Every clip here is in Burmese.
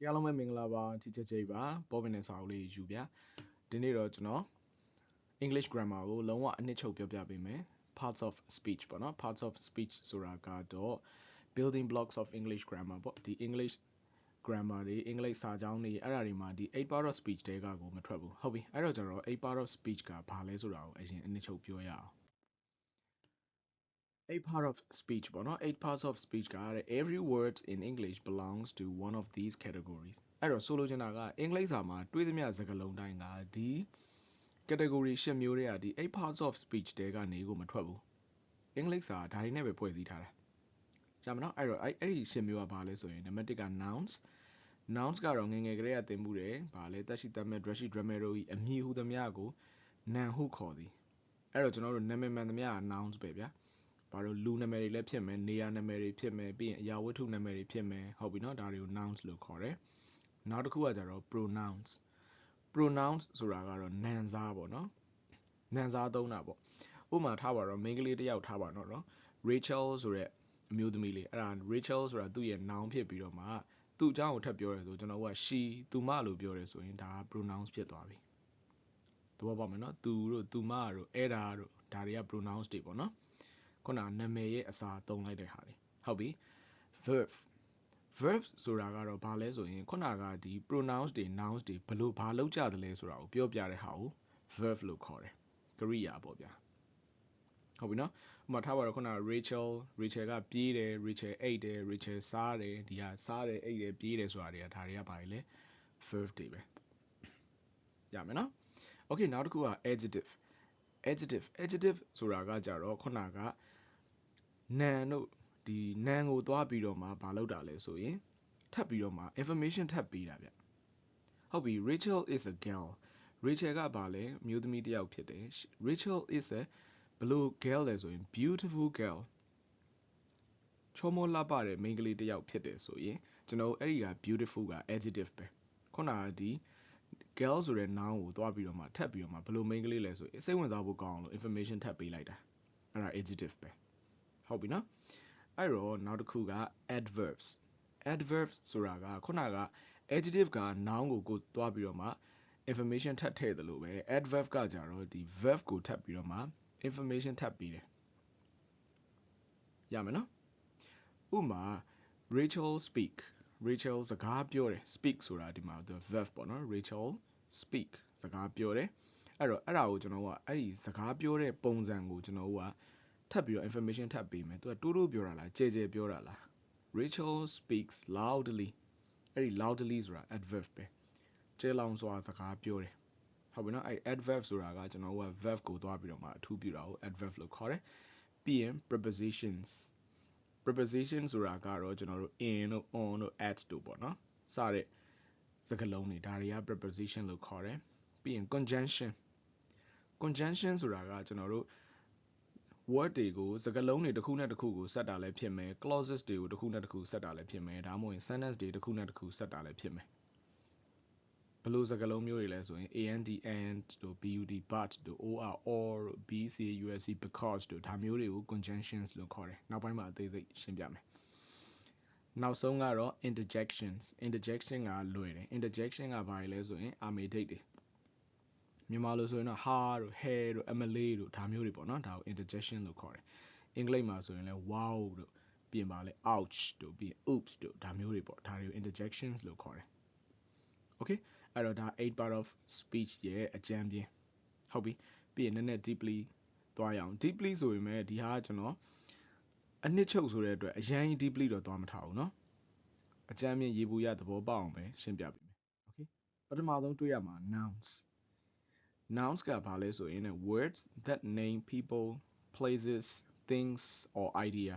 ကဲအားလုံးပဲမင်္ဂလာပါ teacher J ပါပေါ်ပင်နဲ့စာအုပ်လေးယူဗျဒီနေ့တော့ကျွန်တော် English grammar ကိုလုံးဝအနှစ်ချုပ်ပြောပြပေးမယ် parts of speech ပေါ့နော် parts of speech ဆိုတာကတော့ building blocks of English grammar ပေါ့ဒီ English grammar တွေ English စာကြောင်းတွေအဲ့ဒါတွေမှာဒီ8 part of speech တွေကကိုမထွက်ဘူးဟုတ်ပြီအဲ့တော့ကျွန်တော်8 part of speech ကဘာလဲဆိုတာကိုအရင်အနှစ်ချုပ်ပြောရအောင် 8 part of speech ပေါ့နော်8 parts of speech က every word in English belongs to one of these categories အဲ့တော့ဆိုလိုချင်တာကအင်္ဂလိပ်စာမှာတွေးသမျှစကားလုံးတိုင်းကဒီ category ရှစ်မျိုးတွေကဒီ8 parts of speech တဲကနေကိုမထွက်ဘူးအင်္ဂလိပ်စာဒါတွေနဲ့ပဲဖွဲ့စည်းထားတာကြာမနော်အဲ့တော့အဲ့အဲ့ဒီရှစ်မျိုးကဘာလဲဆိုရင်နံပါတ်1က nouns nouns ကတော့ငယ်ငယ်ကလေးကသင်မှုတယ်ဗာလဲတက်ရှိတက်မဲ့ dress ရှိ drummer တို့ဤအမည်ဟူသမျှကိုနာမ်ဟုခေါ်သည်အဲ့တော့ကျွန်တော်တို့နာမည်မှန်သမျှက nouns ပဲဗျာ ဘာလို့လူနာမည်တွေလည်းဖြစ်မယ်နေရာနာမည်တွေဖြစ်မယ်ပြီးရင်အရာဝတ္ထုနာမည်တွေဖြစ်မယ်ဟုတ်ပြီနော်ဒါတွေကို nouns လို့ခေါ်တယ်နောက်တစ်ခုကကြတော့ pronouns pronouns ဆိုတာကတော့နာမ်စားပေါ့နော်နာမ်စားသုံးတာပေါ့ဥပမာထားပါတော့မိန်းကလေးတစ်ယောက်ထားပါတော့နော် Rachel ဆိုတဲ့အမျိုးသမီးလေးအဲ့ဒါ Rachel ဆိုတာသူ့ရဲ့ noun ဖြစ်ပြီးတော့မှသူ့အကြောင်းကိုထပ်ပြောရဲဆိုကျွန်တော်က she သူမလို့ပြောရဲဆိုရင်ဒါက pronouns ဖြစ်သွားပြီသဘောပေါက်မယ်နော်သူတို့သူမတို့အဲ့ဒါတို့ဒါတွေက pronouns တွေပေါ့နော် ခုနနာမည်ရဲ့အစားသုံးလိုက်တဲ့ဟာတွေဟုတ်ပြီ verb verbs ဆိုတာကတော့ဘာလဲဆိုရင်ခုနကဒီ pronouns တွေ nouns တွေဘလို့ဘာလောက်ကြတယ်လဲဆိုတာကိုပြောပြတဲ့ဟာကို verb လို့ခေါ်တယ်ကရိယာပေါ့ဗျာဟုတ်ပြီနော်ဥပမာထားပါတော့ခုနက Rachel Rachel ကပြေးတယ် Rachel အိတ်တယ် Rachel စားတယ်ဒီဟာစားတယ်အိတ်တယ်ပြေးတယ်ဆိုတာတွေကဒါတွေကဘာတွေလဲ verb တွေပဲရမယ်နော် okay နောက်တစ်ခုက adjective adjective adjective ဆိုတာကကြတော့ခုနက နံတို့ဒီနံကိုသွားပြီးတော့မှမလုပ်တာလဲဆိုရင်ထပ်ပြီးတော့မှ information ထပ်ပေးတာဗျဟုတ်ပြီ Rachel is a girl Rachel ကဘာလဲမျိုးသမီးတစ်ယောက်ဖြစ်တယ် Rachel is a ဘလို့ girl လဲဆိုရင် beautiful girl ချောမောလှပတဲ့မိန်းကလေးတစ်ယောက်ဖြစ်တယ်ဆိုရင်ကျွန်တော်အဲ့ဒီက beautiful က adjective ပဲခုနကဒီ girl ဆိုတဲ့ noun ကိုသွားပြီးတော့မှထပ်ပြီးတော့မှဘလို့မိန်းကလေးလဲဆိုရင်စိတ်ဝင်စားဖို့ကောင်းအောင်လို့ information ထပ်ပေးလိုက်တာအဲ့ဒါ adjective ပဲ ဟုတ်ပြီနော်အဲ့တော့နောက်တစ်ခုက adverbs adverbs ဆိုတာကခုနက adjective က noun ကိုကိုသွားပြီးတော့မှ information ထပ်ထည့်တယ်လို့ပဲ adverb ကကြတော့ဒီ verb ကိုထပ်ပြီးတော့မှ information ထပ်ပြီးတယ်ရမယ်နော်ဥမာ Rachel speak Rachel စကားပြောတယ် speak ဆိုတာဒီမှာ the verb ပေါ့နော် Rachel speak စကားပြောတယ်အဲ့တော့အဲ့ဒါကိုကျွန်တော်ကအဲ့ဒီစကားပြောတဲ့ပုံစံကိုကျွန်တော်က ထပ်ပြီးတော့ information ထပ်ပေးမယ်သူကတိုးတိုးပြောတာလားကြဲကြဲပြောတာလား Rachel speaks loudly အဲ့ဒီ loudly ဆိုတာ adverb ပဲကျဲလောင်စွာစကားပြောတယ်ဟုတ်ပြီနော်အဲ့ adverb ဆိုတာကကျွန်တော်က verb ကိုသွားပြီးတော့မှအထူးပြုတာကို adverb လို့ခေါ်တယ်ပြီးရင် prepositions preposition ဆိုတာကတော့ကျွန်တော်တို့ in တို့ on တို့ at တို့ပေါ့နော်စတဲ့စကားလုံးတွေဒါတွေက preposition လို့ခေါ်တယ်ပြီးရင် conjunction conjunction ဆိုတာကကျွန်တော်တို့ word တွေကိုစကားလုံးတွေတစ်ခုနဲ့တစ်ခုကိုဆက်တာလည်းဖြစ်မယ် clauses တွေကိုတစ်ခုနဲ့တစ်ခုဆက်တာလည်းဖြစ်မယ်ဒါမှမဟုတ် sentence တွေတစ်ခုနဲ့တစ်ခုဆက်တာလည်းဖြစ်မယ်ဘလို့စကားလုံးမျိုးတွေလဲဆိုရင် and and တို့ bud but တို့ or or တို့ bc usc because တို့ဒါမျိုးတွေကို conjunctions လို့ခေါ်တယ်နောက်ပိုင်းမှာအသေးစိတ်ရှင်းပြမယ်နောက်ဆုံးကတော့ interjections interjection ကလွယ်တယ် interjection ကဘာလဲဆိုရင်အာမေဒိတ်တွေ မြန်မာလိုဆိုရင်တော့ ha တို့ hair တို့ emily တို့ဒါမျိုးတွေပေါ့နော်ဒါကို interjection လို့ခေါ်တယ်အင်္ဂလိပ်မှာဆိုရင်လည်း wow တို့ပြင်ပါလဲ ouch တို့ပြီး oops တို့ဒါမျိုးတွေပေါ့ဒါတွေကို interjections လို့ခေါ်တယ် okay အဲ့တော့ဒါ8 part of speech ရဲ့အကြမ်းပြင်းဟုတ်ပြီပြီးရင်နည်းနည်း deeply သွားရအောင် deeply ဆိုရင်လည်းဒီဟာကကျွန်တော်အနှစ်ချုပ်ဆိုတဲ့အတွက်အရင် deeply တော့သွားမထားဘူးเนาะအကြမ်းပြင်းရေဘူးရသဘောပေါက်အောင်ပဲရှင်းပြပေးမယ် okay ပထမဆုံးတွေ့ရမှာ nouns nouns ကဘာလဲဆိုရင် words that name people places things or idea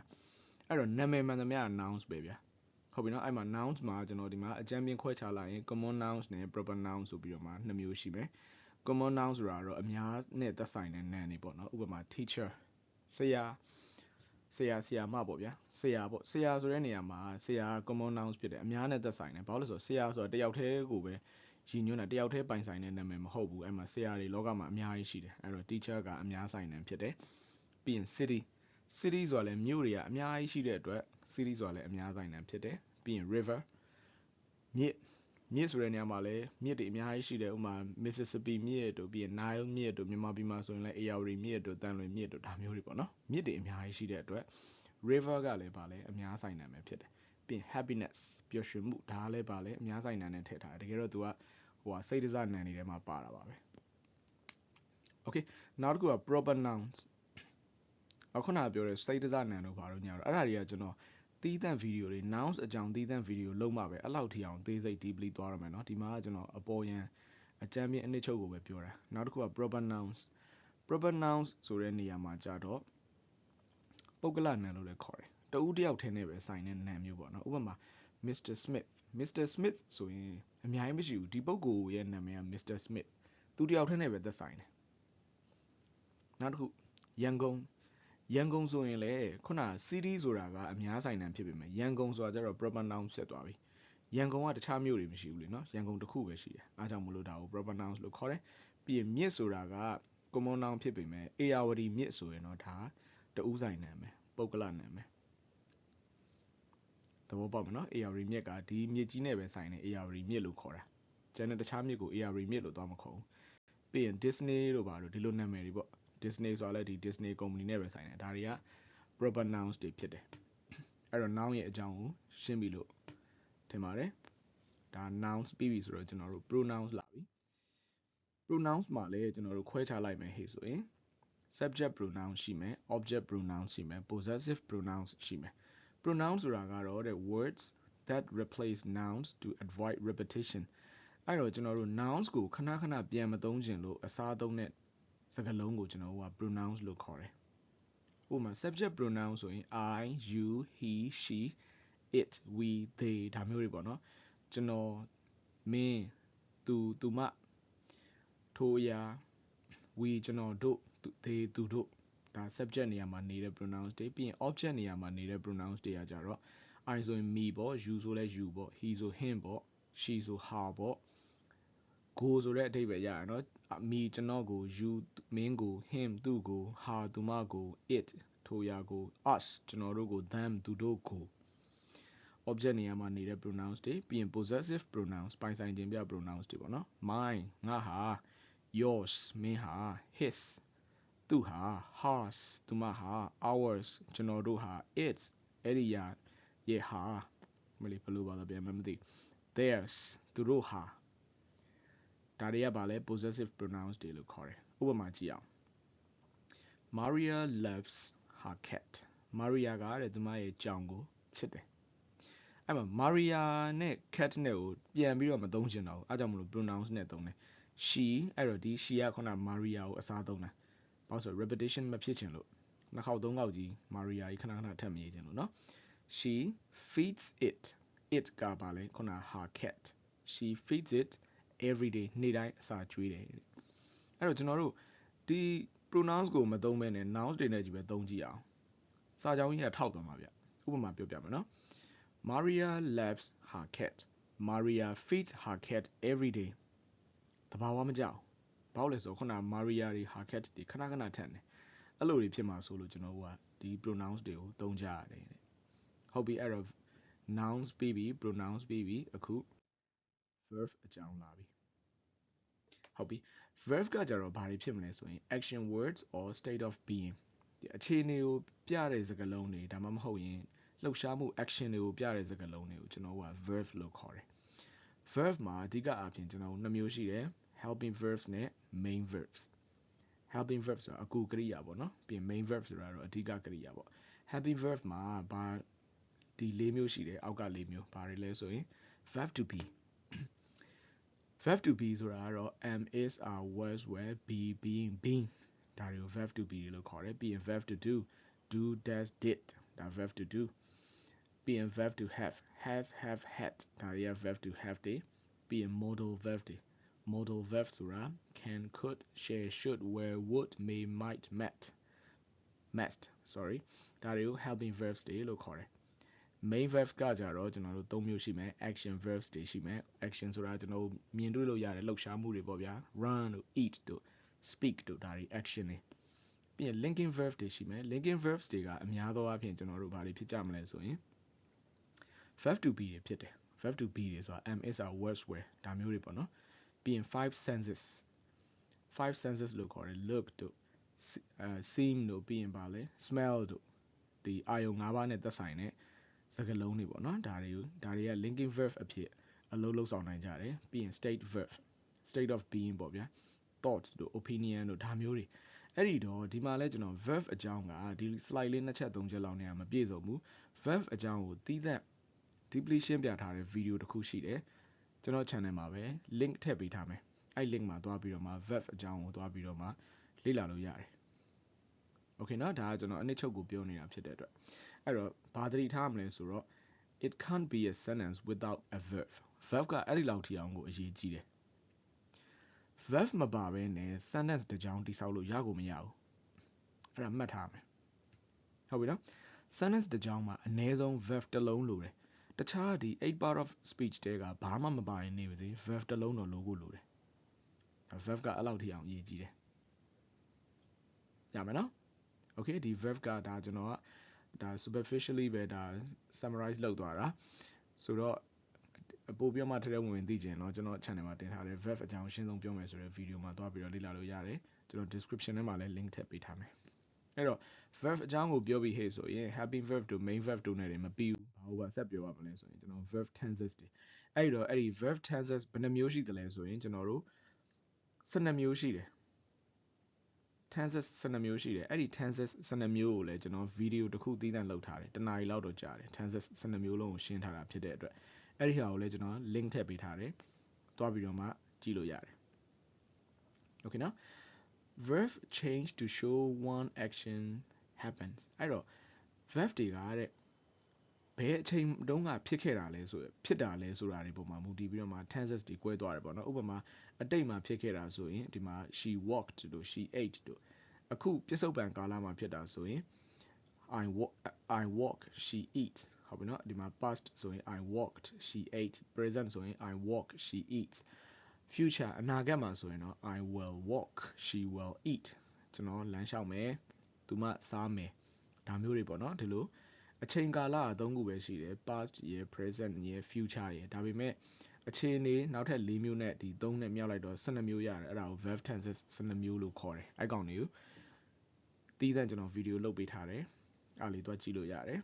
အဲ့တော့နာမည်မှန်သမျှ nouns ပဲဗျာဟုတ်ပြီနော်အဲ့မှာ nouns မှာကျွန်တော်ဒီမှာအကြမ်းပြင်းခွဲခြားလိုက်ရင် common nouns နဲ့ proper nouns ဆိုပြီးတော့မှနှစ်မျိုးရှိမယ် common nouns ဆိုတာတော့အများနဲ့သက်ဆိုင်တဲ့နာမ်တွေပေါ့နော်ဥပမာ teacher ဆရာဆရာဆရာမပေါ့ဗျာဆရာပေါ့ဆရာဆိုတဲ့နေရာမှာဆရာ common nouns ဖြစ်တယ်အများနဲ့သက်ဆိုင်တယ်ဘာလို့လဲဆိုတော့ဆရာဆိုတာတယောက်တည်းကိုပဲ ရည်ညွှန်းတာတယောက်တည်းပိုင်ဆိုင်တဲ့နာမည်မဟုတ်ဘူးအဲ့မှာဆရာတွေလောကမှာအများကြီးရှိတယ်အဲ့တော့ teacher ကအများဆိုင်တယ်ဖြစ်တယ်ပြီးရင် city city ဆိုတာလည်းမြို့တွေကအများကြီးရှိတဲ့အတွက် city ဆိုတာလည်းအများဆိုင်တယ်ဖြစ်တယ်ပြီးရင် river မြစ်မြစ်ဆိုတဲ့နေရာမှာလည်းမြစ်တွေအများကြီးရှိတယ်ဥပမာ Mississippi မြစ်တို့ပြီးရင် Nile မြစ်တို့မြန်မာပြည်မှာဆိုရင်လည်း Ayeyarwady မြစ်တို့တန်လွင်မြစ်တို့ဒါမျိုးတွေပေါ့နော်မြစ်တွေအများကြီးရှိတဲ့အတွက် river ကလည်းဗာလဲအများဆိုင်နာမည်ဖြစ်တယ်ပြီးရင် happiness ပျော်ရွှင်မှုဒါလည်းဗာလဲအများဆိုင်နာနဲ့ထည့်ထားတယ်တကယ်တော့ तू က ဟိုဟာစိတ်ဒဇနံတွေထဲမှာပါတာပါပဲ okay နောက်တစ်ခုက proper nouns အခုနကပြောတဲ့စိတ်ဒဇနံတို့ဘာလို့ညာတော့အဲ့ဒါတွေကကျွန်တော်တီးသန့်ဗီဒီယိုတွေ nouns အကြောင်းတီးသန့်ဗီဒီယိုလုံးမှပဲအဲ့လောက်ထိအောင်သေးစိတ် deeply သွားရမယ်เนาะဒီမှာကကျွန်တော်အပေါ်ယံအကြမ်းပြင်းအနည်းချုပ်ကိုပဲပြောတာနောက်တစ်ခုက proper nouns proper nouns ဆိုတဲ့နေရာမှာကြတော့ပုဂ္ဂလနာမ်လို့လည်းခေါ်တယ်တဦးတယောက်ထင်းနဲ့ပဲဆိုင်တဲ့နာမ်မျိုးပေါ့နော်ဥပမာ Mr. Smith Mr. Smith ဆိုရင်အများကြီးမရှိဘူးဒီပုဂ္ဂိုလ်ရဲ့နာမည်က Mr. Smith သူတယောက်ထင်းနဲ့ပဲသက်ဆိုင်တယ်နောက်တစ်ခုရန်ကုန်ရန်ကုန်ဆိုရင်လေခုန city ဆိုတာကအများဆိုင်နံဖြစ်ပေမဲ့ရန်ကုန်ဆိုတာကျတော့ proper noun ဖြစ်သွားပြီရန်ကုန်ကတခြားမြို့တွေမရှိဘူးလေနော်ရန်ကုန်တစ်ခုပဲရှိတယ်အားကြောင့်မလို့ဒါကို proper nouns လို့ခေါ်တယ်ပြီးရင်မြစ်ဆိုတာက common noun ဖြစ်ပေမဲ့အေယာဝတီမြစ်ဆိုရင်တော့ဒါတူးဆိုင်နာမည်ပုဂ္ဂလနာမည် သဘောပေါက်မနော်အေယာဝတီမြစ်ကဒီမြစ်ကြီးနဲ့ပဲဆိုင်နေအေယာဝတီမြစ်လို့ခေါ်တာကျန်တဲ့တခြားမြစ်ကိုအေယာဝတီမြစ်လို့သွားမခေါ်ဘူးပြီးရင် Disney တို့ပါလို့ဒီလိုနာမည်တွေပေါ့ Disney ဆိုတာလည်းဒီ Disney company နဲ့ပဲဆိုင်တယ်ဒါတွေက proper nouns တွေဖြစ်တယ်အဲ့တော့ noun ရဲ့အကြောင်းကိုရှင်းပြီလို့ထင်ပါတယ်ဒါ nouns ပြီးပြီဆိုတော့ကျွန်တော်တို့ pronouns လာပြီ pronouns မှာလည်းကျွန်တော်တို့ခွဲခြားလိုက်မယ်ဟေ့ဆိုရင် subject pronoun ရှိမယ် object pronoun ရှိမယ် possessive pronouns ရှိမယ် pronoun ဆိုတာကတော့တဲ့ words that replace nouns to avoid repetition အဲ့တော့ကျွန်တော်တို့ nouns ကိုခဏခဏပြန်မသုံးခြင်းလို့အစားသုံးတဲ့စကားလုံးကိုကျွန်တော်တို့က pronouns လို့ခေါ်တယ်ဥပမာ subject pronoun ဆိုရင် I you he she it we they ဒါမျိုးတွေပေါ့နော်ကျွန်တော်မင်းသူသူမထိုအရာ we ကျွန်တော်တို့ they သူတို့ ဒါ subject နေရာမှာနေတဲ့ pronouns တွေပြီးရင် object နေရာမှာနေတဲ့ pronouns တွေကကြတော့ I ဆိုရင် me ပေါ့ you ဆိုလဲ you ပေါ့ he ဆို him ပေါ့ she ဆို her ပေါ့ go ဆိုတဲ့အဓိပ္ပာယ်ရရနော် me ကျွန်တော်ကို you မင်းကို him သူ့ကို her သူမကို it ထိုရာကို us ကျွန်တော်တို့ကို them သူတို့ကို object နေရာမှာနေတဲ့ pronouns တွေပြီးရင် possessive pronouns ပိုင်ဆိုင်ခြင်းပြ pronouns တွေပေါ့နော် mine ငါဟာ yours မင်းဟာ his သူဟာ hers သူမဟာ ours ကျွန်တော်တို့ဟာ its အဲ့ဒီရာရဲ့ဟာမလေးဘယ်လိုပါလဲပြန်မသိ theirs သူတို့ဟာဒါတွေကဘာလဲ possessive pronouns တွေလို့ခေါ်တယ်ဥပမာကြည့်အောင် Maria loves her cat Maria ကတဲ့သူမရဲ့ကြောင်ကိုချစ်တယ်အဲ့မှာ Maria နဲ့ cat နဲ့ကိုပြန်ပြီးတော့မသုံးချင်တော့ဘူးအဲကြောင့်မလို့ pronouns နဲ့သုံးတယ် she အဲ့တော့ဒီ she ကခုန Maria ကိုအစားသုံးတာ ဘာလို့ဆို repetition မဖြစ်ချင်လို့နှစ်ခေါက်သုံးခေါက်ကြီး Maria ကြီးခဏခဏထပ်မရေးချင်လို့เนาะ she feeds it it ကပါလဲခုန her cat she feeds it every day နေ့တိုင်းအစာကျွေးတယ်အဲ့တော့ကျွန်တော်တို့ဒီ pronouns ကိုမသုံးဘဲနဲ့ nouns တွေနဲ့ကြီးပဲသုံးကြည့်အောင်စာကြောင်းကြီးကထောက်သွားမှာဗျဥပမာပြောပြမယ်နော် Maria loves her cat Maria feeds her cat every day တဘာဝမကြောက် ဘာလို့လဲဆိုတော့ခုန Maria တွေ her cat တွေခဏခဏထန်တယ်အဲ့လိုတွေဖြစ်မှာဆိုလို့ကျွန်တော်တို့ကဒီ pronouns တွေကိုသုံးကြရတယ်ဟုတ်ပြီအဲ့တော့ nouns ပြီးပြီ pronouns ပြီးပြီအခု verb အကြောင်းလာပြီဟုတ်ပြီ verb ကကြတော့ဘာတွေဖြစ်မလဲဆိုရင် action words or state of being ဒီအခြေအနေကိုပြတဲ့စကားလုံးတွေဒါမှမဟုတ်ရင်လှုပ်ရှားမှု action တွေကိုပြတဲ့စကားလုံးတွေကိုကျွန်တော်က verb လို့ခေါ်တယ် verb မှာအဓိကအားဖြင့်ကျွန်တော်တို့နှစ်မျိုးရှိတယ် helping verbs နဲ့ main verbs helping verbs ဆိုတာအကူကရိယာပေါ့နော်ပြီးရင် main verbs ဆိုတာတော့အဓိကကရိယာပေါ့ helping verb မှာဘာဒီ၄မျိုးရှိတယ်အောက်က၄မျိုးဘာတွေလဲဆိုရင် verb to be verb to be ဆိုတာကတော့ am is are was were be being being ဒါတွေကို verb to be လို့ခေါ်တယ်ပြီးရင် verb to do do does did ဒါ verb to do ပြီးရင် verb to have has have had ဒါတွေက verb to have တွေပြီးရင် modal verb တွေ modal verb ဆိုတာ can could share should were would may might met must sorry ဒါတွေကို helping verbs တွေလို့ခေါ်တယ် main verbs ကကြတော့ကျွန်တော်တို့၃မျိုးရှိမယ် action verbs တွေရှိမယ် action ဆိုတာကျွန်တော်တို့မြင်တွေ့လို့ရတဲ့လှုပ်ရှားမှုတွေပေါ့ဗျာ run တို့ eat တို့ speak တို့ဒါတွေ action တွေပြီးရင် linking verbs တွေရှိမယ် linking verbs တွေကအများသောအားဖြင့်ကျွန်တော်တို့ဘာတွေဖြစ်ကြမလဲဆိုရင် verb to be တွေဖြစ်တယ် verb to be တွေဆိုတာ am is are was were ဒါမျိုးတွေပေါ့နော်ပြီးရင် five senses five senses လို့ခေါ်တယ် look တို့အဲ seem တို့ပြီးရင်ပါလေ smell တို့ဒီအာယုံ၅ပါးနဲ့သက်ဆိုင်တဲ့စကားလုံးတွေပေါ့နော်ဒါတွေကိုဒါတွေက linking verb အဖြစ်အလုပ်လုပ်ဆောင်နိုင်ကြတယ်ပြီးရင် state verb state of being ပေါ့ဗျာ thoughts တို့ opinion တို့ဒါမျိုးတွေအဲ့ဒီတော့ဒီမှာလဲကျွန်တော် verb အကြောင်းကဒီ slide လေးနှစ်ချက်သုံးချက်လောက်နဲ့မပြည့်စုံဘူး verb အကြောင်းကိုသီးသန့် deeply ရှင်းပြထားတဲ့ video တစ်ခုရှိတယ်ကျွန်တော် channel မှာပဲ link ထည့်ပေးထားမယ် အဲ့ link မှာသွားပြီးတော့မှ verb အကြောင်းကိုသွားပြီးတော့မှလေ့လာလို့ရတယ်โอเคเนาะဒါကကျွန်တော်အနည်းချုပ်ကိုပြောနေတာဖြစ်တဲ့အတွက်အဲ့တော့ဘာသတိထားမလဲဆိုတော့ it can't be a sentence without a verb verb ကအဲ့ဒီလောက်ထိအောင်ကိုအရေးကြီးတယ် verb မပါဘဲနဲ့ sentence တစ်ကြောင်းတိဆောက်လို့ရကိုမရဘူးအဲ့ဒါမှတ်ထားမယ်ဟုတ်ပြီနော် sentence တစ်ကြောင်းမှာအနည်းဆုံး verb တစ်လုံးလိုတယ်တခြားဒီ8 part of speech တဲကဘာမှမပါရင်နေပါစေ verb တစ်လုံးတော့လိုဖို့လိုတယ် verb ကအဲ့လောက်ထိအောင်အရေးကြီးတယ်ရမယ်နော် okay ဒီ verb ကဒါကျွန်တော်ကဒါ superficially ပဲဒါ summarize လုပ်သွားတာဆိုတော့ပို့ပြီးမှထဲထဲဝင်ဝင်သိချင်တော့ကျွန်တော် channel မှာတင်ထားတဲ့ verb အကြောင်းအရှင်းဆုံးပြောမယ်ဆိုတဲ့ video မှာသွားပြီးတော့လေ့လာလို့ရတယ်ကျွန်တော် description ထဲမှာလည်း link ထည့်ပေးထားမယ်အဲ့တော့ verb အကြောင်းကိုပြောပြီးဟေ့ဆိုရင် happy verb တို့ main verb တို့နဲ့တွေမပြီးဘူးဘာလို့ဆက်ပြောရမလဲဆိုရင်ကျွန်တော် verb tenses တွေအဲ့တော့အဲ့ဒီ verb tenses ဘယ်နှမျိုးရှိသလဲဆိုရင်ကျွန်တော်တို့ 12မျိုးရှိတယ် tenses 12မျိုးရှိတယ်အဲ့ဒီ tenses 12မျိုးကိုလည်းကျွန်တော် video တစ်ခုသီးသန့်လုပ်ထားတယ်တနားရီလောက်တော့ကြာတယ် tenses 12မျိုးလုံးကိုရှင်းထားတာဖြစ်တဲ့အတွက်အဲ့ဒီဟာကိုလည်းကျွန်တော် link ထည့်ပေးထားတယ်တွားပြီးတော့မှကြည့်လို့ရတယ် okay နော် verb change to show one action happens အဲ့တော့ verb တွေကတဲ့ ဘယ်အချိန်တုန်းကဖြစ်ခဲ့တာလဲဆိုဖြစ်တာလဲဆိုတာတွေပုံမှာမူတည်ပြီးတော့မှ tenses တွေ꿰သွားတယ်ပေါ့နော်ဥပမာအတိတ်မှာဖြစ်ခဲ့တာဆိုရင်ဒီမှာ she walked တို့ she ate တို့အခုပြစ္ဆုတ်ပံကာလမှာဖြစ်တာဆိုရင် I walk I walk she eats ဟုတ်ပြီနော်ဒီမှာ past ဆိုရင် I walked she ate present ဆိုရင် I walk she eats future အနာဂတ်မှာဆိုရင်တော့ I will walk she will eat ကျွန်တော်လမ်းလျှောက်မယ်သူမစားမယ်ဒါမျိုးတွေပေါ့နော်ဒီလို အချိန်ကာလအသုံးခုပဲရှိတယ် past ရယ် present ရယ် future ရယ်ဒါပေမဲ့အခြေအနေနောက်ထပ်၄မျိုးနဲ့ဒီ၃နဲ့မြောက်လိုက်တော့12မျိုးရတယ်အဲ့ဒါကို verb tenses 12မျိုးလို့ခေါ်တယ်အဲ့ကောင်တွေကိုတီးသန့်ကျွန်တော်ဗီဒီယိုလုပ်ပေးထားတယ်အားလေးသွားကြည့်လို့ရတယ်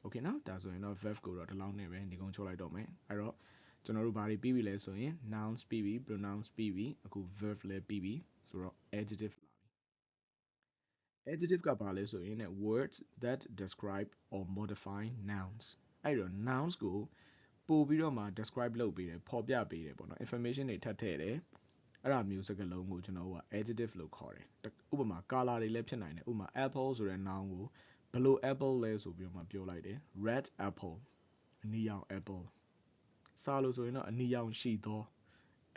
โอเคနော်ဒါဆိုရင်တော့ verb ကိုတော့ဒီလောက်နဲ့ပဲဒီကုန်းချုပ်လိုက်တော့မယ်အဲ့တော့ကျွန်တော်တို့ဘာတွေပြီးပြီလဲဆိုရင် nouns ပြီးပြီ pronouns ပြီးပြီအခု verb လည်းပြီးပြီဆိုတော့ adjective လာပြီ adjective ကဘာလဲဆိုရင် words that describe or modify nouns အဲ့တော့ nouns ကိုပို့ပြီးတော့မှ describe လုပ်ပေးတယ်ဖော်ပြပေးတယ်ပေါ့နော် information တွေထပ်ထည့်တယ်အဲ့ဒါမျိုးစကားလုံးကိုကျွန်တော်တို့က adjective လို့ခေါ်တယ်ဥပမာ color တွေလည်းဖြစ်နိုင်တယ်ဥပမာ apple ဆိုတဲ့ noun ကိုဘယ်လို apple လဲဆိုပြီးတော့မှပြောလိုက်တယ် red apple အနီရောင် apple စာလို့ဆိုရင်တော့အနီရောင်ရှိသော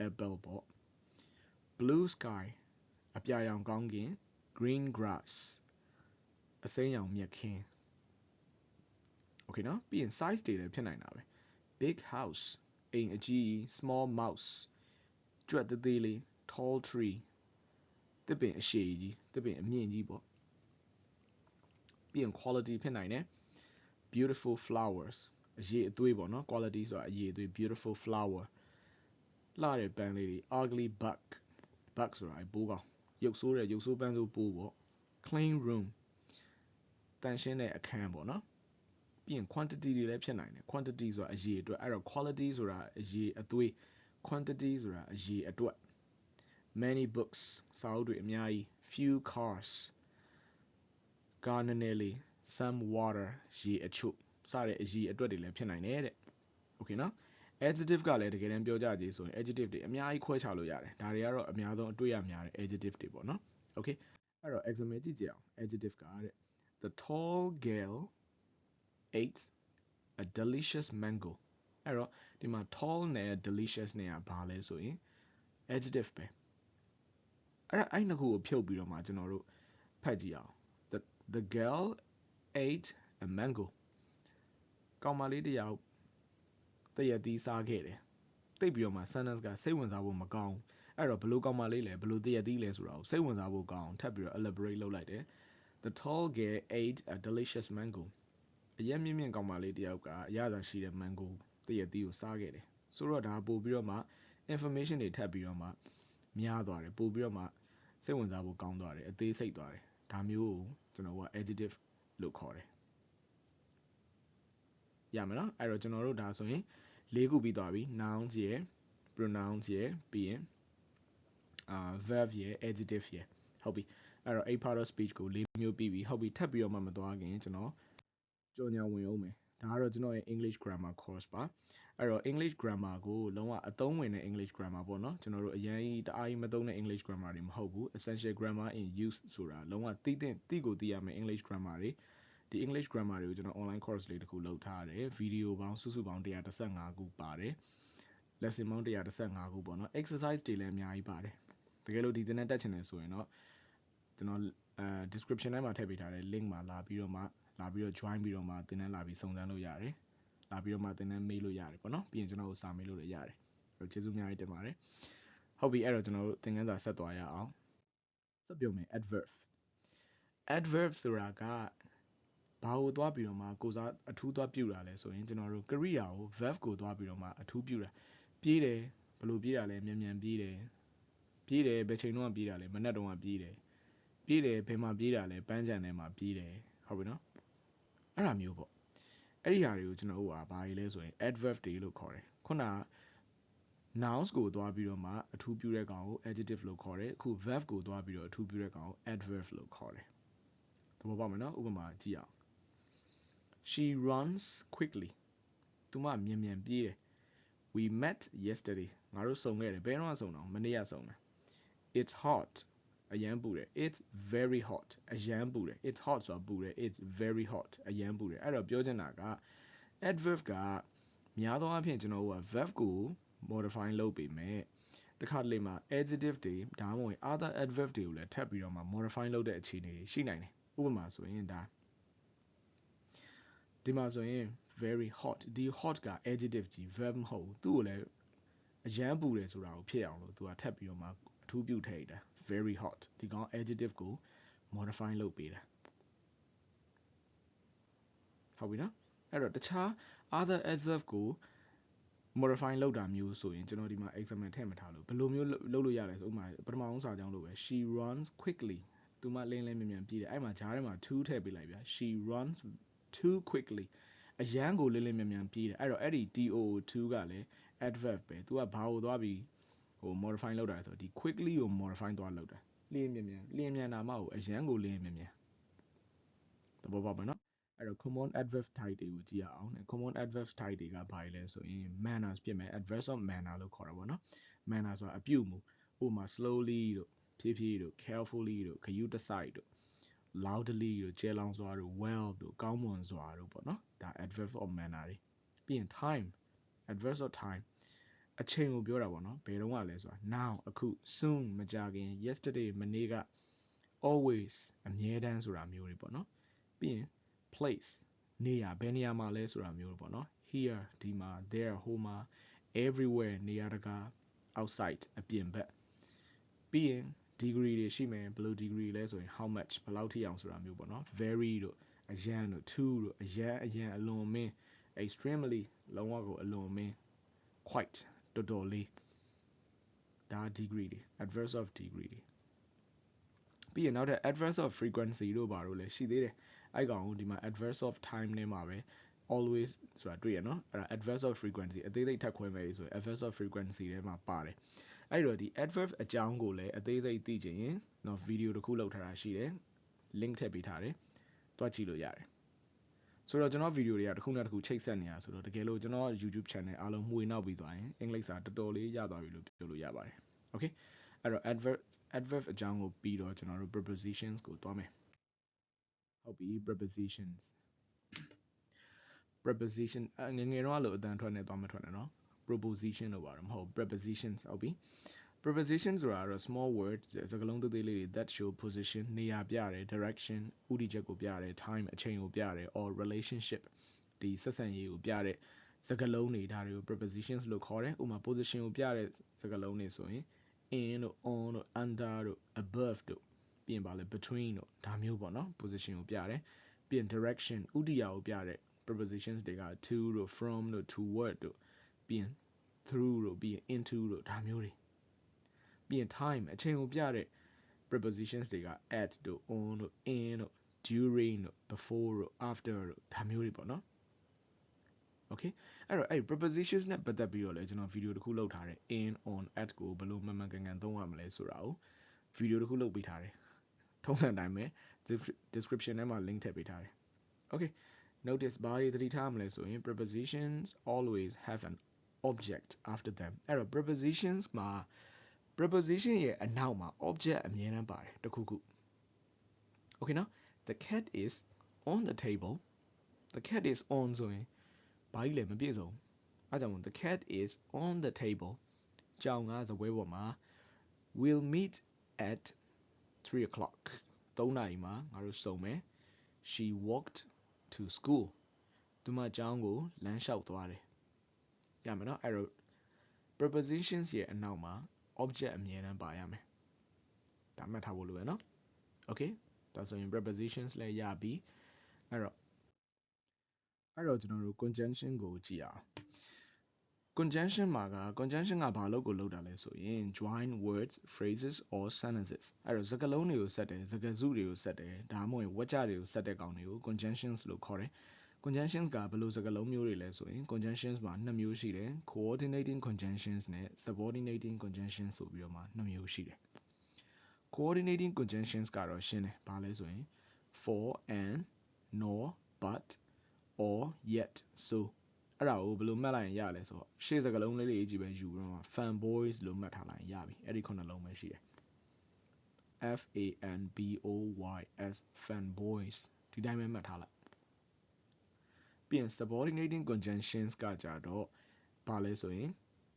apple ပေါ့ blue sky အပြာရောင်ကောင်းကင် green grass အစိမ်းရောင်မြက်ခင်း okay နော်ပြီးရင် size တွေလည်းဖြစ်နိုင်တာပဲ big house အိမ်အကြီး small mouse ကြွက်သေးသေးလေး tall tree တစ်ပင်အရှည်ကြီးတစ်ပင်အမြင့်ကြီးပေါ့ပြီးရင် quality ဖြစ်နိုင်တယ် beautiful flowers အရေးအသွေးပေါ့နော် quality ဆိုတာအရေးအသွေး beautiful flower လှတဲ့ပန်းလေးတွေ ugly bug bug ဆိုတာဘိုးကောင် ရုပ်ဆိုးတဲ့ရုပ်ဆိုးပန်းဆိုးပိုးပေါ့ clean room တန်ရှင်းတဲ့အခန်းပေါ့နော်ပြီးရင် quantity တွေလည်းဖြစ်နိုင်တယ် quantity ဆိုတာအရေးအတွက်အဲ့တော့ quality ဆိုတာအရေးအသွေး quantity ဆိုတာအရေးအတွက် many books စာအုပ်တွေအများကြီး few cars ကားနည်းနည်းလေး some water ရေအချို့စတဲ့အရေးအတွက်တွေလည်းဖြစ်နိုင်တယ်တဲ့ okay နော် adjective ကလည်းတကယ်တမ်းပြောကြကြည့်ဆိုရင် adjective တွေအများကြီးခွဲခြားလို့ရတယ်ဒါတွေကတော့အများဆုံးအတွေ့ရများတဲ့ adjective တွေပေါ့နော် okay အဲ့တော့ example ကြည့်ကြအောင် adjective ကတဲ့ the tall girl ate a delicious mango အဲ့တော့ဒီမှာ tall နဲ့ delicious နဲ့ကဘာလဲဆိုရင် adjective ပဲအဲ့ဒါအဲ့နှစ်ခုကိုဖြုတ်ပြီးတော့မှကျွန်တော်တို့ဖတ်ကြည့်အောင် the the girl ate a mango ကောင်မလေးတယောက် တရက်သီးစားခဲ့တယ်တိတ်ပြီးတော့မှ sentence ကစိတ်ဝင်စားဖို့မကောင်းအဲ့တော့ဘလို့ကောင်မလေးလဲဘလို့တရက်သီးလဲဆိုတာကိုစိတ်ဝင်စားဖို့ကောင်းထပ်ပြီးတော့ elaborate လုပ်လိုက်တယ် the tall girl ate a delicious mango အရက်မြင့်မြင့်ကောင်မလေးတယောက်ကအရသာရှိတဲ့မန်ဂိုတရက်သီးကိုစားခဲ့တယ်ဆိုတော့ဒါပို့ပြီးတော့မှ information တွေထပ်ပြီးတော့မှများသွားတယ်ပို့ပြီးတော့မှစိတ်ဝင်စားဖို့ကောင်းသွားတယ်အသေးစိတ်သွားတယ်ဒါမျိုးကိုကျွန်တော်က adjective လို့ခေါ်တယ်ရမယ်နော်အဲ့တော့ကျွန်တော်တို့ဒါဆိုရင် ၄ခုပြီးသွားပြီ nouns ရယ် pronouns ရယ်ပြီးရင်အာ verb ရယ် adjective ရယ်ဟုတ်ပြီအဲ့တော့ eight part of speech ကို၄မျိုးပြီးပြီဟုတ်ပြီထပ်ပြီးတော့မှမသွားခင်ကျွန်တော်ကြော်ညာဝင်အောင်မယ်ဒါကတော့ကျွန်တော်ရဲ့ English grammar course ပါအဲ့တော့ English grammar ကိုလုံးဝအသုံးဝင်တဲ့ English grammar ပေါ့နော်ကျွန်တော်တို့အရင်တအားကြီးမသုံးတဲ့ English grammar တွေမဟုတ်ဘူး essential grammar in use ဆိုတာလုံးဝသိတဲ့သိကိုသိရမယ် English grammar တွေ ဒီ English grammar တွေကိုကျွန်တော် online course လေးတစ်ခုလုပ်ထားတယ်ဗီဒီယိုပေါင်းစုစုပေါင်း115ခုပါတယ် lesson ပေါင်း115ခုပေါ့နော် exercise တွေလည်းအများကြီးပါတယ်တကယ်လို့ဒီသင်တန်းတက်ချင်တယ်ဆိုရင်တော့ကျွန်တော်အဲ description ထဲမှာထည့်ပေးထားတဲ့ link မှာလာပြီးတော့မှလာပြီးတော့ join ပြီးတော့မှသင်တန်းလာပြီးစုံစမ်းလို့ရတယ်လာပြီးတော့မှသင်တန်းမေးလို့ရတယ်ပေါ့နော်ပြီးရင်ကျွန်တော်တို့စာမေးလို့လည်းရတယ်အဲ့ကျေးဇူးအများကြီးတင်ပါတယ်ဟုတ်ပြီအဲ့တော့ကျွန်တော်တို့သင်ခန်းစာဆက်သွားရအောင်ဆက်ပြောမယ် adverb adverb ဆိုတာက ဘာကိုသွားပြီးတော့မှကိုစားအထူးသွားပြုတာလဲဆိုရင်ကျွန်တော်တို့ကရိယာကို verb ကိုသွားပြီးတော့မှအထူးပြုတာပြေးတယ်ဘယ်လိုပြေးတာလဲမြန်မြန်ပြေးတယ်ပြေးတယ်ဘယ်ချိန်တော့ပြေးတာလဲမနက်တော့ပြေးတယ်ပြေးတယ်ဘယ်မှာပြေးတာလဲပန်းချံထဲမှာပြေးတယ်ဟုတ်ပြီနော်အဲ့လိုမျိုးပေါ့အဲ့ဒီဟာတွေကိုကျွန်တော်တို့ကဘာတွေလဲဆိုရင် adverb တွေလို့ခေါ်တယ်ခုနက nouns ကိုသွားပြီးတော့မှအထူးပြုတဲ့ကောင်ကို adjective လို့ခေါ်တယ်အခု verb ကိုသွားပြီးတော့အထူးပြုတဲ့ကောင်ကို adverb လို့ခေါ်တယ်သဘောပေါက်မယ်နော်ဥပမာကြည့်အောင် she runs quickly သူမမြန်မြန်ပြေးတယ် we met yesterday ငါတို့ဆုံခဲ့တယ်ဘယ်တော့ဆုံတော့မနေ့ကဆုံတာ it's hot အရန်ပူတယ် it's very hot အရန်ပူတယ် it's hot ဆိုတာပူတယ် it's very hot အရန်ပူတယ်အဲ့တော့ပြောချင်တာက adverb ကများသောအားဖြင့်ကျွန်တော်တို့က verb ကို modify လုပ်ပေမဲ့တခါတလေမှာ adjective တွေဒါမှမဟုတ် other adverb တွေကိုလည်းထပ်ပြီးတော့မှ modify လုပ်တဲ့အခြေအနေတွေရှိနိုင်တယ်ဥပမာဆိုရင်ဒါ ဒီမှာဆိုရင် very hot ဒီ hot က adjective ကြီး verb မဟုတ်ဘူးသူ့ကိုလည်းအရန်ပူတယ်ဆိုတာကိုဖြစ်အောင်လို့သူကထပ်ပြီးတော့မှအထူးပြုထည့်တာ very hot ဒီကောင် adjective ကို modify လုပ်ပေးတာဟုတ်ပြီနော်အဲ့တော့တခြား other adverb ကို modify လုပ်တာမျိုးဆိုရင်ကျွန်တော်ဒီမှာ example ထည့်မထားလို့ဘယ်လိုမျိုးလုပ်လို့ရလဲဆိုဥပမာပထမအောင်စာကြောင်းလို့ပဲ she runs quickly သူမလင်းလင်းမြန်မြန်ပြေးတယ်အဲ့မှာဂျားထဲမှာ to ထည့်ပေးလိုက်ဗျာ she runs too quickly အရန်ကိုလင်းလင်းမြန်မြန်ပြေးတယ်အဲ့တော့အဲ့ဒီ to 2 ကလည်း adverb ပဲသူကဘာကိုသွားပြီးဟို modify လုပ်တာလဲဆိုတော့ဒီ quickly ကို modify သွားလုပ်တာလင်းမြန်မြန်လင်းမြန်တာမှကိုအရန်ကိုလင်းမြန်မြန်သဘောပေါက်ပါနော်အဲ့တော့ common adverb type တွေကိုကြည့်ရအောင် common adverb type တွေကဘာလဲဆိုရင် manners ဖြစ်မယ် adverb of manner လို့ခေါ်တာပေါ့နော် manner ဆိုတာအပြုအမူဥပမာ slowly တို့ဖြည်းဖြည်းတို့ carefully တို့ခယူးတစိုက်တို့ loudly တို့ကျဲလောင်စွာတို့ well တို့ကောင်းမွန်စွာတို့ပေါ့နော်ဒါ adverb of manner တွေပြီးရင် time adverb of time အချိန်ကိုပြောတာပေါ့နော်ဘယ်တော့မှလဲဆိုတာ now အခု soon မကြခင် yesterday မနေ့က always အမြဲတမ်းဆိုတာမျိုးတွေပေါ့နော်ပြီးရင် place နေရာဘယ်နေရာမှာလဲဆိုတာမျိုးပေါ့နော် here ဒီမှာ there ဟိုမှာ everywhere နေရာတကာ outside အပြင်ဘက်ပြီးရင် degree တွေရှိမယ်ဘယ်လို degree လဲဆိုရင် how much ဘယ်လောက်ထိအောင်ဆိုတာမျိုးပေါ့နော် very တို့အရန်တို့ too တို့အရန်အရန်အလွန်မင်း extremely လုံးဝကိုအလွန်မင်း quite တော်တော်လေးဒါ degree တွေ adverse of degree တွေပြီးရင်နောက်ထပ် adverse of frequency တို့ဘာလို့လဲရှိသေးတယ်အဲ့ကောင်ကိုဒီမှာ adverse of time နဲ့မှာပဲ always ဆိုတာတွေ့ရနော်အဲ့ဒါ adverse of frequency အသေးစိတ်ထပ်ခွဲမယ်ဆိုရင် adverse of frequency ထဲမှာပါတယ် အဲ့တော့ဒီ adverb အကြောင်းကိုလည်းအသေးစိတ်သိချင်ရင်တော့ဗီဒီယိုတစ်ခုလောက်ထားတာရှိတယ် link ထည့်ပေးထားတယ်တွားကြည့်လို့ရတယ်ဆိုတော့ကျွန်တော်ဗီဒီယိုတွေကတစ်ခုနဲ့တစ်ခုချိတ်ဆက်နေတာဆိုတော့တကယ်လို့ကျွန်တော် YouTube channel အားလုံးမှွေနောက်ပြီးသွားရင်အင်္ဂလိပ်စာတော်တော်လေးရသွားပြီလို့ပြောလို့ရပါတယ် okay အဲ့တော့ adverb adverb အကြောင်းကိုပြီးတော့ကျွန်တော်တို့ prepositions ကိုတွားမယ်ဟုတ်ပြီ prepositions preposition ငငယ်တော့လို့အတန်ထွက်နေသွားမထွက်နဲ့နော် proposition လို့ပါတယ်မဟုတ် prepositions ဟုတ်ပြီ preposition ဆိုတာကတော့ small words စကားလုံးသေးသေးလေးတွေ that show position နေရာပြတယ် direction ဥတီချက်ကိုပြတယ် time အချိန်ကိုပြတယ် or relationship ဒီဆက်ဆံရေးကိုပြတဲ့စကားလုံးတွေဒါတွေကို prepositions လို့ခေါ်တယ်ဥပမာ position ကိုပြတဲ့စကားလုံးတွေဆိုရင် in တို့ on တို့ under တို့ above တို့ပြင်ပါလေ between တို့ဒါမျိုးပေါ့နော် position ကိုပြတယ်ပြင် direction ဥတီယာကိုပြတဲ့ prepositions တွေက to တို့ from တို့ toward တို့ ပြီးရင် through တို့ပြီးရင် into တို့ဒါမျိုးတွေပြီးရင် time အချိန်ကိုပြတဲ့ prepositions တွေက at တို့ on တို့ in တို့ during တို့ before တို့ after တို့ဒါမျိုးတွေပေါ့နော် okay အဲ့တော့အဲ့ prepositions နဲ့ပတ်သက်ပြီးတော့လည်းကျွန်တော်ဗီဒီယိုတစ်ခုလုပ်ထားတယ် in on at ကိုဘယ်လိုမှန်မှန်ကန်ကန်သုံးရမလဲဆိုတာကိုဗီဒီယိုတစ်ခုလုပ်ပေးထားတယ်ထုံးစံတိုင်းပဲ description ထဲမှာ link ထည့်ပေးထားတယ် okay notice ဘာတွေသတိထားမလဲဆိုရင် prepositions always have an object after them အဲ့တော့ prepositions မှာ preposition ရဲ့အနောက်မှာ object အမြဲတမ်းပါတယ်တစ်ခုခု okay နော် the cat is on the table the cat is on ဆိုရင်ဘာကြီးလဲမပြည့်စုံအဲကြောင့် the cat is on the table ကြောင်ကဇပွဲပေါ်မှာ we'll meet at 3 o'clock 3နာရီမှာငါတို့စုံမယ် she walked to school သူမကျောင်းကိုလမ်းလျှောက်သွားတယ် ရမယ်နော်အဲ့တော့ prepositions ရဲ့အနောက်မှာ object အမြဲတမ်းပါရမယ်ဒါမှတ်ထားဖို့လိုရနော် okay ဒါဆိုရင် prepositions လည်းရပြီအဲ့တော့အဲ့တော့ကျွန်တော်တို့ conjunction ကိုကြည့်အောင် conjunction မှာက conjunction ကဘာလို့ကိုလောက်တာလဲဆိုရင် join words phrases or sentences အဲ့တော့စကားလုံးတွေကိုဆက်တယ်စကားစုတွေကိုဆက်တယ်ဒါမှမဟုတ်ဝကြတွေကိုဆက်တဲ့ကောင်တွေကို conjunctions လို့ခေါ်တယ် conjunctions ကဘယ်လိုစကားလုံးမျိုးတွေလဲဆိုရင် conjunctions မှာနှစ်မျိုးရှိတယ် coordinating conjunctions နဲ့ subordinating conjunctions ဆိုပြီးတော့မှနှစ်မျိုးရှိတယ် coordinating conjunctions ကတော့ရှင်းတယ်ဘာလဲဆိုရင် for and nor but or yet so အဲ့ဒါကိုဘယ်လိုမှတ်လိုက်ရင်ရလဲဆိုတော့ရှေ့စကားလုံးလေးတွေကြီးပဲယူပြီးတော့ fan boys လို့မှတ်ထားလိုက်ရင်ရပြီအဲ့ဒီခုနှလုံးပဲရှိတယ် F A N B O Y S fan boys ဒီတိုင်းပဲမှတ်ထားလိုက် ပြီးရင် subordinating conjunctions ကကြတော့ဘာလဲဆိုရင်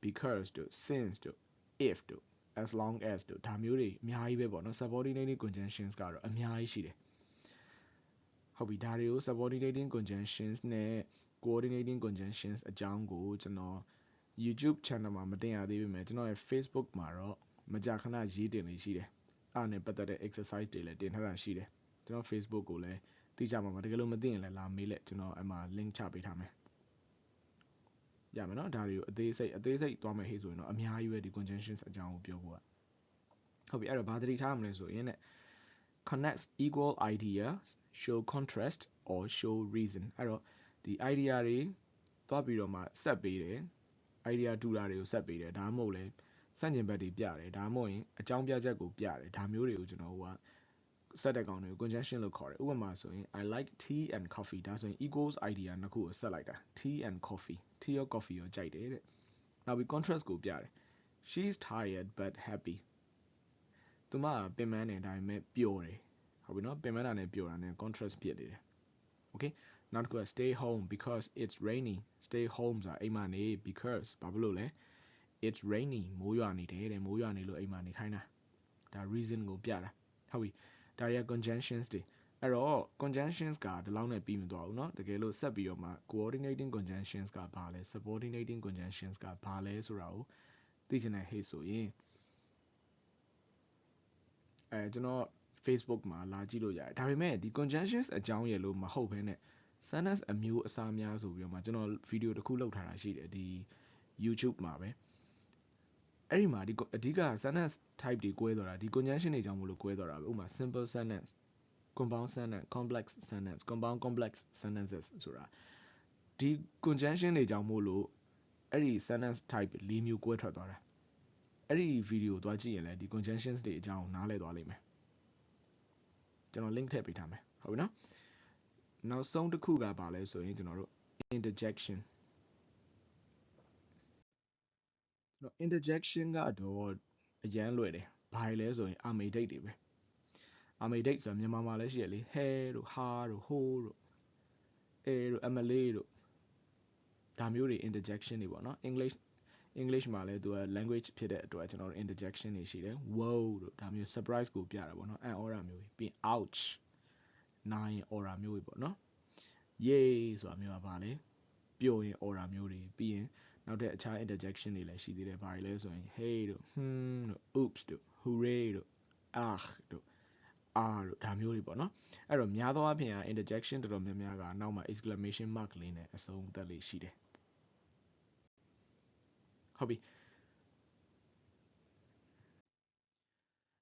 because တို့ since တို့ if တို့ as long as တို့ဒါမျိုးတွေအများကြီးပဲပေါ့နော် subordinating conjunctions ကတော့အများကြီးရှိတယ်ဟုတ်ပြီဒါတွေကို subordinating conjunctions နဲ့ coordinating conjunctions အကြောင်းကိုကျွန်တော် YouTube channel မှာမတင်ရသေးပေမဲ့ကျွန်တော်ရဲ့ Facebook မှာတော့မကြာခဏရေးတင်နေရှိတယ်အားနဲ့ပတ်သက်တဲ့ exercise တွေလည်းတင်ထားတာရှိတယ်ကျွန်တော် Facebook ကိုလည်း သိကြမှာပါတကယ်လို့မသိရင်လည်းလာမေးလက်ကျွန်တော်အမှ link ချပေးထားမယ်ရမယ်နော်ဒါတွေကိုအသေးစိတ်အသေးစိတ်သွားမယ်ဟေ့ဆိုရင်တော့အများကြီးပဲဒီ conjunctions အကြောင်းကိုပြောဖို့ကဟုတ်ပြီအဲ့တော့ဘာသတိထားမလဲဆိုရင် connects equal ideas show contrast or show reason အဲ့တော့ဒီ idea တွေသွားပြီးတော့မှဆက်ပေးတယ် idea တူတာတွေကိုဆက်ပေးတယ်ဒါမှမဟုတ်လေစန့်ကျင်ဘက်တွေပြတယ်ဒါမှမဟုတ်ရင်အကြောင်းပြချက်ကိုပြတယ်ဒါမျိုးတွေကိုကျွန်တော်က ဆက်တဲ့ကောင်တွေကို conjunction လို့ခေါ်တယ်ဥပမာဆိုရင် I like tea and coffee ဒါဆိုရင် equals idea နှစ်ခုကိုဆက်လိုက်တာ tea and coffee tea ရော coffee ရောကြိုက်တယ်တဲ့နောက်ပြီး contrast ကိုပြတယ် she is tired but happy သူမပင်ပန်းနေဒါပေမဲ့ပျော်တယ်ဟုတ်ပြီနော်ပင်ပန်းတာနဲ့ပျော်တာနဲ့ contrast ဖြစ်နေတယ် okay နောက်တစ်ခုက stay home because it's rainy stay home ဆိုတာအိမ်မှာနေ because ဘာဖြစ်လို့လဲ it's rainy မိုးရွာနေတယ်တဲ့မိုးရွာနေလို့အိမ်မှာနေခိုင်းတာဒါ reason ကိုပြတာဟုတ်ပြီ ဒါတွေက conjunctions တွေအဲ့တော့ conjunctions ကဒီလောက်နဲ့ပြီးမသွားဘူးเนาะတကယ်လို့ဆက်ပြီးတော့မှ coordinating conjunctions ကဘာလဲ subordinating conjunctions ကဘာလဲဆိုတာကိုသိချင်တဲ့ဟေ့ဆိုရင်အဲကျွန်တော် Facebook မှာလာကြည့်လို့ရတယ်ဒါပေမဲ့ဒီ conjunctions အကြောင်းရလို့မဟုတ်ဘဲနဲ့ sentence အမျိုးအစားများဆိုပြီးတော့မှကျွန်တော်ဗီဒီယိုတစ်ခုလုပ်ထားတာရှိတယ်ဒီ YouTube မှာပဲ အဲ့ဒီမှာဒီအဓိက sentence type တွေကွဲသွားတာဒီ conjunction တွေကြောင့်မလို့ကွဲသွားတာပဲဥပမာ simple sentence compound sentence complex sentence compound complex sentences ဆိုတာဒီ conjunction တွေကြောင့်မို့လို့အဲ့ဒီ sentence type ၄မျိုးကွဲထွက်သွားတာအဲ့ဒီ video ကိုသွားကြည့်ရင်လည်းဒီ conjunctions တွေအကြောင်းနားလည်သွားလိမ့်မယ်ကျွန်တော် link ထည့်ပေးထားမယ်ဟုတ်ပြီနော်နောက်ဆုံးတစ်ခုကပါလဲဆိုရင်ကျွန်တော်တို့ interjection န်တော် interjection ကတော့အရန်လွယ်တယ်ဘာလဲဆိုရင်အာမေဒိတ်တွေပဲအာမေဒိတ်ဆိုတာမြန်မာမှာလည်းရှိရလေဟဲတို့ဟာတို့ဟိုးတို့အဲတို့အမလေးတို့ဒါမျိုးတွေ interjection တွေပေါ့နော် English English မှာလည်းသူက language ဖြစ်တဲ့အတွက်ကျွန်တော်တို့ interjection တွေရှိတယ် wow တို့ဒါမျိုး surprise ကိုပြတာပေါ့နော်အံ့ဩတာမျိုးပြီး ouch နိုင်ရင် aura မျိုးတွေပေါ့နော် yay ဆိုတာမျိုးကပါလေ ပျော်ရင် aura မျိုးတွေပြီးရင်နောက်တဲ့အခြား interjection တွေလည်းရှိသေးတယ်ဘာတွေလဲဆိုရင် hey တို့ hmm တို့ oops တို့ hooray တို့ ah တို့ are တို့ဒါမျိုးတွေပေါ့နော်အဲ့တော့များသောအားဖြင့် interjection တော်တော်များများကနောက်မှာ exclamation mark လေးနဲ့အဆုံးသတ်လေးရှိတယ်ဟုတ်ပြီ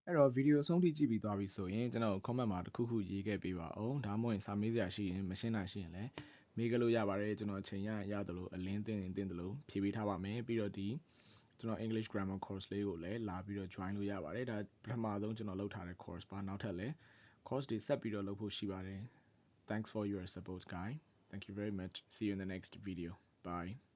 အဲ့တော့ဗီဒီယိုအဆုံးထိကြည့်ပြီးသွားပြီဆိုရင်ကျွန်တော် comment မှာတစ်ခုခုရေးခဲ့ပေးပါအောင်ဒါမှမဟုတ်စာမေးစရာရှိရင်မရှင်းနိုင်ရှိရင်လည်း မေးကြလို့ရပါတယ်ကျွန်တော်အချိန်ရရသလိုအလင်းသိရင်သိတယ်လို့ဖြေပေးထားပါမယ်ပြီးတော့ဒီကျွန်တော် English grammar course လေးကိုလည်းလာပြီးတော့ join လို့ရပါတယ်ဒါပထမဆုံးကျွန်တော်လုပ်ထားတဲ့ course ပါနောက်ထပ်လည်း course တွေဆက်ပြီးတော့လုပ်ဖို့ရှိပါတယ် thanks for your support guys thank you very much see you in the next video bye